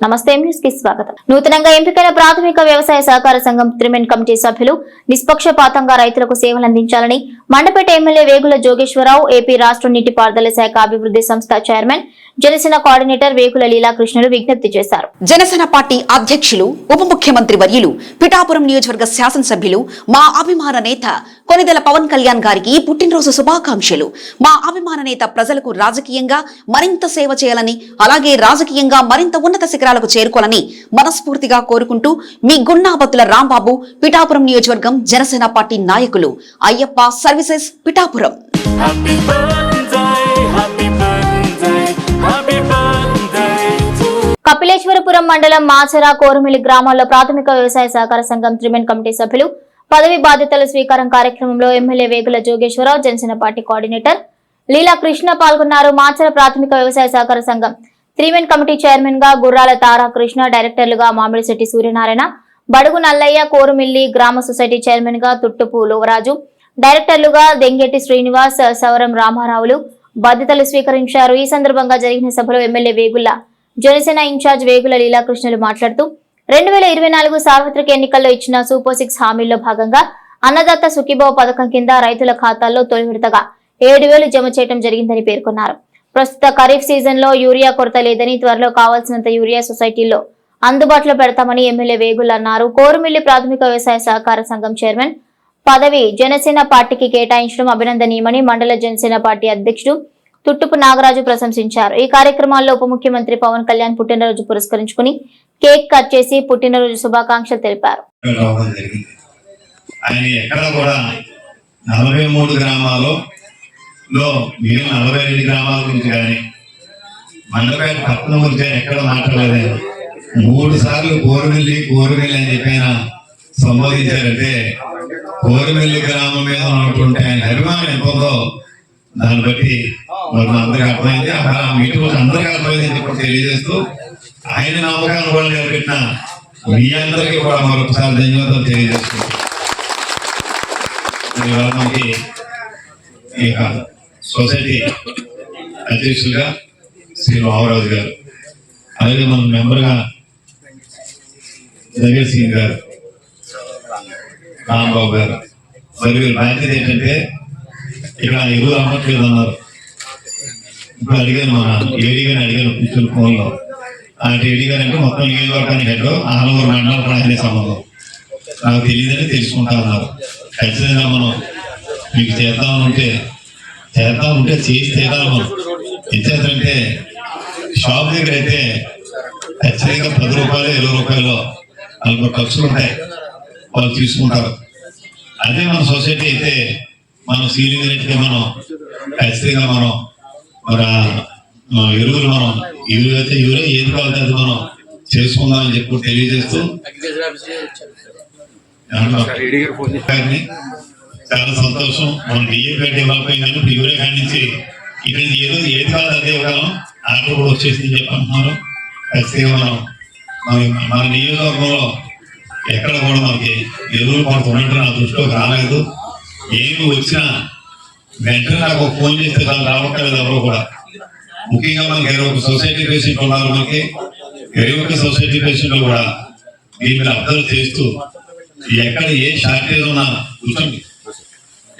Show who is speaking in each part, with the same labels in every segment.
Speaker 1: నమస్తే కి స్వాగతం. నూతనంగా ఎంపికైన ప్రాథమిక వ్యవసాయ సహకార సంఘం త్రిమెన్ కమిటీ సభ్యులు నిష్పక్షపాతంగా రైతులకు సేవలు అందించాలని మండపేట ఎమ్మెల్యే వేగుల జోగేశ్వరరావు ఏపీ రాష్ట్ర నీటిపారుదల శాఖ అభివృద్ధి సంస్థ చైర్మన్ జనసేన కోఆర్డినేటర్ వేగుల లీలాకృష్ణులు విజ్ఞప్తి చేశారు.
Speaker 2: జనసేన పార్టీ అధ్యక్షులు ఉప ముఖ్యమంత్రి వర్యులు పిఠాపురం నియోజకవర్గ శాసనసభ్యులు మా అభిమాన నేత కొనిదెల పవన్ కళ్యాణ్ గారికి పుట్టినరోజు శుభాకాంక్షలు. మా అభిమాన నేత ప్రజలకు రాజకీయంగా మరింత సేవ చేయాలని అలాగే రాజకీయంగా మరింత ఉన్నత శిఖరాలకు చేరుకోవాలని మనస్ఫూర్తిగా కోరుకుంటూ మీ గున్నాబత్తుల రాంబాబు పిఠాపురం నియోజకవర్గం జనసేన పార్టీ నాయకులు. అయ్యప్ప సర్వీసెస్ పిఠాపురం.
Speaker 1: కపిలేశ్వరపురం మండలం మాచర కోరుమిల్లి గ్రామాల్లో ప్రాథమిక వ్యవసాయ సహకార సంఘం త్రిమెన్ కమిటీ సభ్యులు పదవి బాధ్యతల స్వీకారం కార్యక్రమంలో MLA Vegula Jogeswararao Janasena party coordinator Leela Krishna పాల్గొన్నారు. మాచర ప్రాథమిక వ్యవసాయ సహకార సంఘం త్రిమెన్ కమిటీ చైర్మన్గా గుర్రాల తారా కృష్ణ డైరెక్టర్లుగా మామిడిశెట్టి సూర్యనారాయణ బడుగు నల్లయ్య కోరుమిల్లి గ్రామ సొసైటీ చైర్మన్గా తుట్టుపు లోవరాజు డైరెక్టర్లుగా దెంగెట్టి శ్రీనివాస్ సవరం రామారావులు బాధ్యతలు స్వీకరించారు. ఈ సందర్భంగా జరిగిన సభలో ఎమ్మెల్యే వేగుల జనసేన ఇన్ఛార్జ్ వేగుల లీలాకృష్ణులు మాట్లాడుతూ రెండు వేల ఇరవై నాలుగు సార్వత్రిక ఎన్నికల్లో ఇచ్చిన సూపర్ సిక్స్ హామీల్లో భాగంగా అన్నదాత సుఖీభావ పథకం కింద రైతుల ఖాతాల్లో తొలి విడతగా ఏడు వేలు జమ చేయడం జరిగిందని పేర్కొన్నారు. ప్రస్తుత ఖరీఫ్ సీజన్లో యూరియా కొరత లేదని త్వరలో కావాల్సినంత యూరియా సొసైటీల్లో అందుబాటులో పెడతామని ఎమ్మెల్యే వేగుల్ అన్నారు. కోరుమిల్లి ప్రాథమిక వ్యవసాయ సహకార సంఘం చైర్మన్ పదవి జనసేన పార్టీకి కేటాయించడం అభినందనీయమని మండల జనసేన పార్టీ అధ్యక్షుడు తుట్టుపు నాగరాజు ప్రశంసించారు. ఈ కార్యక్రమాల్లో ఉప ముఖ్యమంత్రి పవన్ కళ్యాణ్ పుట్టినరోజు పురస్కరించుకుని కేక్ కట్ చేసి పుట్టినరోజు శుభాకాంక్షలు తెలిపారు.
Speaker 3: ఆయన ఎక్కడ కూడా నలభై మూడు గ్రామాల్లో లో నలభై రెండు గ్రామాల గురించి కానీ మండపేట పట్టణం గురించి ఎక్కడ మాట్లాడలేదు. మూడు సార్లు కోరుమిల్లి కోరుమిల్లి అని చెప్పి ఆయన సంబోధించారంటే కోరుమిల్లి గ్రామం మీద ఉన్నటువంటి ఆయన అభిమానం ఎంతో దాన్ని బట్టి మరి అందరికి అర్థమైంది. అక్కడ అందరికీ అర్థమైంది చెప్పి తెలియజేస్తూ ఆయన నమ్మకాన్ని కూడా నిలబెట్టిన మీ అందరికీ కూడా మరొకసారి ధన్యవాదాలు తెలియజేస్తూ. ఇవాళ మనకి ఈ సొసైటీ అధ్యక్షులుగా శ్రీ రామరాజు గారు అలాగే మన మెంబర్గా జగన్ సింగ్ గారు రాంబాబు గారు. మరి వీళ్ళ బాధ్యత ఏంటంటే ఇక్కడ ఎరువు అమ్మట్లేదు అన్నారు ఇప్పుడు అడిగాను మన ఏడీ గారిని అడిగాను కూర్చుని ఫోన్లో. ఆ ఏడీ గారు అంటే మొత్తం నియోజకవర్గానికి హెడ్ ఆలూరు మండలం కూడా ఆయనే సంబంధం. నాకు తెలియదని తెలుసుకుంటా ఉన్నారు. ఖచ్చితంగా మనం మీకు చేద్దామని ఉంటే చేద్దాం ఉంటే చేసి తీరాలి మనం. ఎంచేతంటే షాప్ దగ్గర అయితే ఖచ్చితంగా పది రూపాయలు ఇరవై రూపాయలు నలభై ఖర్చులు ఉంటాయి. వాళ్ళు తీసుకుంటారు. అదే మన సొసైటీ అయితే మనం సీలింగ్ రేట్కి మనం ఖచ్చితంగా మనం మరి ఆ ఎరువులు మనం ఎరువులు అయితే ఎరువు ఏది కావాలంటే అది మనం చేసుకుందామని చెప్పి తెలియజేస్తూ గారిని చాలా సంతోషం. మనం డిఏపీ డెవలప్ ఇప్పుడు యూరియా కాడి నుంచి ఇక్కడ ఏదో ఏది కాదు అదే ఇవ్వగలం. ఆర్డర్ కూడా వచ్చేసింది చెప్పి అంటున్నారు. ఖచ్చితంగా మనం మన మన నియోజకవర్గంలో ఎక్కడ కూడా మనకి ఎరువులు ఉన్నట్టు నా దృష్టిలోకి రాలేదు. ఏమి వచ్చినా వెంటనే నాకు ఫోన్ చేస్తే దాన్ని రావట్లేదు ఎవరు కూడా. ముఖ్యంగా మనకి ఇరవై ఒక సొసైటీ పేషెంట్ ఉన్నారు మనకి. ఇరవై ఒక సొసైటీ పేషెంట్లు కూడా దీన్ని అబ్జర్వ్ చేస్తూ ఎక్కడ ఏ షార్టేజ్ ఉన్నా కూర్చోండి.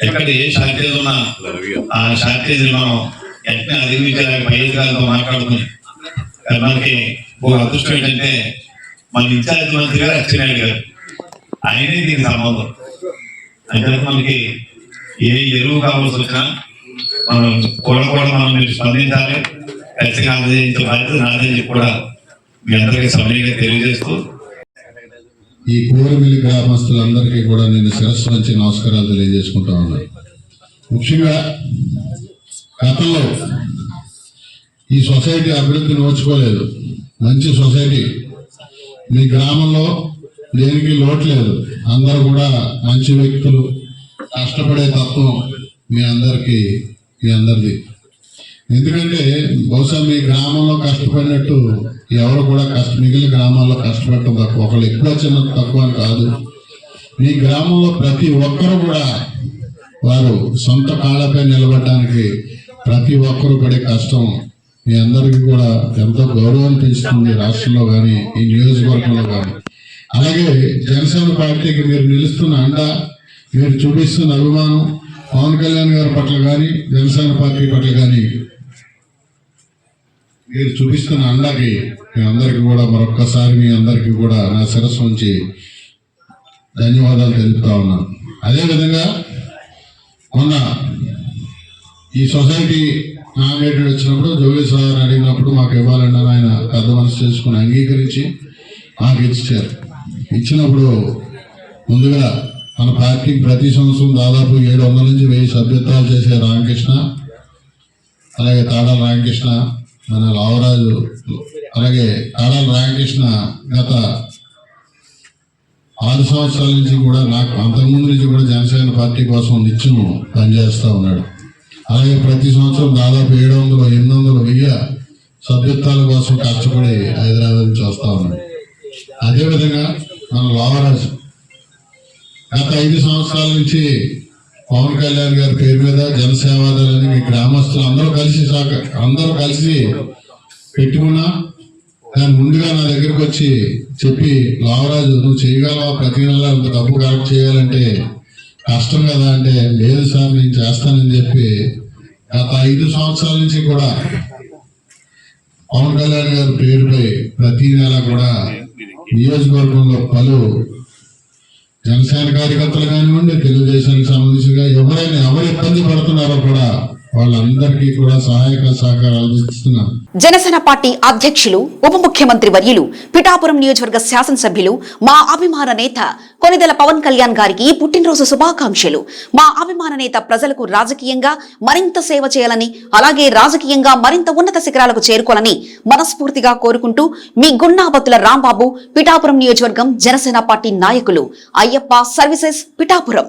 Speaker 3: ఎక్కడ ఏ షార్టేజ్ ఉన్నా ఆ షార్టేజ్ మనం వెంటనే అధిగమించాలని పై మాట్లాడుకుని మనకి ఒక అదృష్టం ఏంటంటే మన ఇన్ఛార్జ్ మంత్రి గారు అచ్చెన్నాయుడు గారు. ఆయనే దీనికి సంబంధం. అంటే మనకి ఏ ఎరువు కావాల్సి వచ్చినా మనం కూడా కూడా మనం మీరు స్పందించాలి. ఖచ్చితంగా అందజేయించే బాధ్యత నాదని కూడా మీ అందరికీ సమయంగా తెలియజేస్తూ
Speaker 4: ఈ కూరమిల్లి గ్రామస్తులందరికీ కూడా నేను శిరస్సు నుంచి నమస్కారాలు తెలియజేసుకుంటా ఉన్నాను. ముఖ్యంగా గతంలో ఈ సొసైటీ అభివృద్ధి నోచుకోలేదు. మంచి సొసైటీ. మీ గ్రామంలో దేనికి లోటు లేదు. అందరూ కూడా మంచి వ్యక్తులు. కష్టపడే తత్వం మీ అందరికీ మీ అందరిది. ఎందుకంటే బహుశా మీ గ్రామంలో కష్టపడినట్టు ఎవరు కూడా కష్ట మిగిలిన గ్రామాల్లో కష్టపడటం తక్కువ. ఒకళ్ళు ఎక్కువ చిన్న తక్కువ అని కాదు. మీ గ్రామంలో ప్రతి ఒక్కరు కూడా వారు సొంత కాళ్ళపై నిలబడడానికి ప్రతి ఒక్కరు పడే కష్టం మీ అందరికీ కూడా ఎంతో గౌరవం పెంచుతుంది రాష్ట్రంలో కానీ ఈ నియోజకవర్గంలో కానీ అలాగే జనసేన పార్టీకి మీరు నిలుస్తున్న అండ మీరు చూపిస్తున్న అభిమానం పవన్ కళ్యాణ్ గారి పట్ల కానీ జనసేన పార్టీ పట్ల కానీ మీరు చూపిస్తున్న అండకి మీ అందరికీ కూడా మరొక్కసారి మీ అందరికీ కూడా నా శిరస్సు నుంచి ధన్యవాదాలు తెలుపుతా ఉన్నాను. అదేవిధంగా మొన్న ఈ సొసైటీ నామినేటెడ్ వచ్చినప్పుడు జోగి సార్ అడిగినప్పుడు మాకు ఇవ్వాలని ఆయన పెద్ద మనసు చేసుకుని అంగీకరించి మాకు ఇచ్చారు. ఇచ్చినప్పుడు ముందుగా మన పార్టీకి ప్రతి సంవత్సరం దాదాపు ఏడు వందల నుంచి వెయ్యి సభ్యత్వాలు చేసే రామకృష్ణ అలాగే తాడాల రామకృష్ణ మన లావరాజు అలాగే తాడాల రామకృష్ణ గత ఆరు సంవత్సరాల నుంచి కూడా నాకు అంతకుముందు నుంచి కూడా జనసేన పార్టీ కోసం నిత్యం పనిచేస్తూ ఉన్నాడు. అలాగే ప్రతి సంవత్సరం దాదాపు ఏడు వందలు ఎనిమిది వందలు వెయ్యి సభ్యత్వాల కోసం కష్టపడి హైదరాబాద్ నుంచి వస్తూ ఉన్నాడు. అదేవిధంగా మన లావరాజు గత ఐదు సంవత్సరాల నుంచి పవన్ కళ్యాణ్ గారి పేరు మీద జనసేవాదాలని మీ గ్రామస్తులు అందరూ కలిసి సాక అందరూ కలిసి పెట్టుకున్నా దాని ముందుగా నా దగ్గరకు వచ్చి చెప్పి లావరాజు నువ్వు చేయగలవా? ప్రతి నెల అంత డబ్బు కలెక్ట్ చేయాలంటే కష్టం కదా అంటే లేదు సార్ నేను చేస్తానని చెప్పి గత ఐదు సంవత్సరాల నుంచి కూడా పవన్ కళ్యాణ్ గారి పేరుపై ప్రతి నెల కూడా నియోజకవర్గంలో పలు జనసేన కార్యకర్తలు కానివ్వండి తెలుగుదేశానికి సంబంధించిన ఎవరైనా ఎవరు ఇబ్బంది పడుతున్నారో కూడా వాళ్ళందరికీ కూడా సహాయక సహకారాలు ఇస్తున్నాను
Speaker 2: జనసేన పార్టీ అధ్యక్షులు ఉప ముఖ్యమంత్రి వర్యులు పిఠాపురం నియోజకవర్గ శాసనసభ్యులు మా అభిమాన నేత కొనిదెల పవన్ కళ్యాణ్ గారికి పుట్టినరోజు శుభాకాంక్షలు. మా అభిమాన నేత ప్రజలకు రాజకీయంగా మరింత సేవ చేయాలని అలాగే రాజకీయంగా మరింత ఉన్నత శిఖరాలకు చేరుకోవాలని మనస్ఫూర్తిగా కోరుకుంటూ మీ గున్నాబత్తుల రాంబాబు పిఠాపురం నియోజకవర్గం జనసేన పార్టీ నాయకులు అయ్యప్ప సర్వీసెస్ పిఠాపురం.